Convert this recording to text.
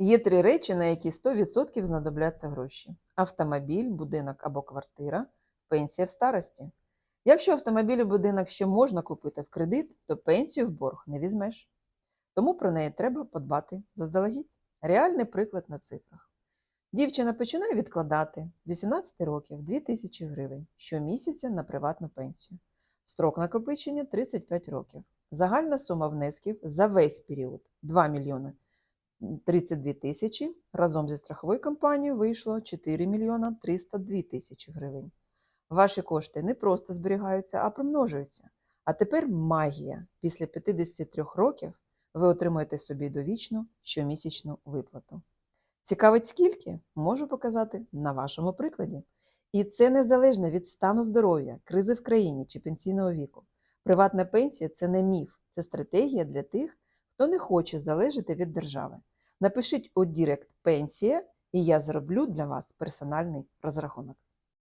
Є три речі, на які 100% знадобляться гроші: автомобіль, будинок або квартира, пенсія в старості. Якщо автомобіль і будинок ще можна купити в кредит, то пенсію в борг не візьмеш. Тому про неї треба подбати заздалегідь. Реальний приклад на цифрах. Дівчина починає відкладати 18 років 2000 гривень щомісяця на приватну пенсію. Строк накопичення 35 років. Загальна сума внесків за весь період 2 мільйони 32 тисячі. Разом зі страховою компанією вийшло 4 мільйона 302 тисячі гривень. Ваші кошти не просто зберігаються, а примножуються. А тепер магія. Після 53 років ви отримаєте собі довічну щомісячну виплату. Цікавить скільки? Можу показати на вашому прикладі. І це незалежно від стану здоров'я, кризи в країні чи пенсійного віку. Приватна пенсія це не міф, це стратегія для тих, хто не хоче залежати від держави. Напишіть у Дірект пенсія, і я зроблю для вас персональний розрахунок.